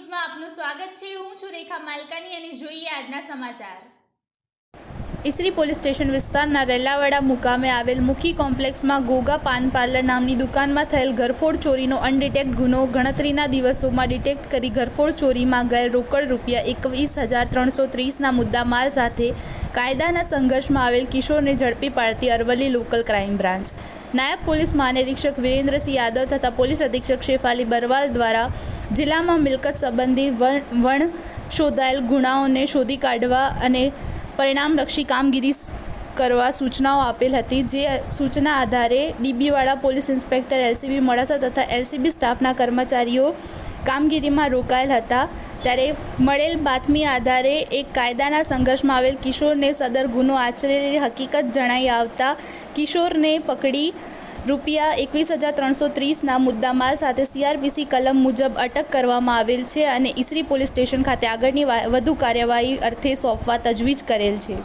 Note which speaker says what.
Speaker 1: સ્વાગત છે. હું છું રેખા માલકાની અને જોઈએ આજના સમાચાર.
Speaker 2: ઈસરી પોલીસ સ્ટેશન વિસ્તારના રેલાવાડા મુકામે આવેલ મુખી કોમ્પ્લેક્સમાં ગોગા પાન પાર્લર નામની દુકાનમાં થયેલ ઘરફોડ ચોરીનો અનડિટેક્ટ ગુનો ગણતરીના દિવસોમાં ડિટેક્ટ કરી ઘરફોડ ચોરીમાં ગયેલ રોકડ રૂપિયા એકવીસ હજાર ત્રણસો ત્રીસના મુદ્દા માલ સાથે કાયદાના સંઘર્ષમાં આવેલ કિશોરને ઝડપી પાડતી અરવલ્લી લોકલ ક્રાઇમ બ્રાન્ચ. નાયબ પોલીસ મહાનિરીક્ષક વિરેન્દ્રસિંહ યાદવ તથા પોલીસ અધિક્ષક શેફાલી બરવાલ દ્વારા જિલ્લામાં મિલકત સંબંધી વણ શોધાયેલ ગુનાઓને શોધી કાઢવા અને પરિણામલક્ષી કામગીરી કરવા સૂચનાઓ આપેલ હતી. જે સૂચના આધારે ડીબીવાળા પોલીસ ઇન્સ્પેક્ટર એલસીબી મોડાસા તથા એલસીબી સ્ટાફના કર્મચારીઓ કામગીરીમાં રોકાયેલ હતા. ત્યારે મળેલ બાતમી આધારે એક કાયદાના સંઘર્ષમાં આવેલ કિશોરને સદર ગુનો આચરેલી હકીકત જણાઈ આવતા કિશોરને પકડી રૂપિયા એકવીસ હજાર ત્રણસો ત્રીસના મુદ્દામાલ સાથે સીઆરપીસી કલમ મુજબ અટક કરવામાં આવેલ છે અને ઈસરી પોલીસ સ્ટેશન ખાતે આગળની વધુ કાર્યવાહી અર્થે સોંપવા તજવીજ કરેલ છે.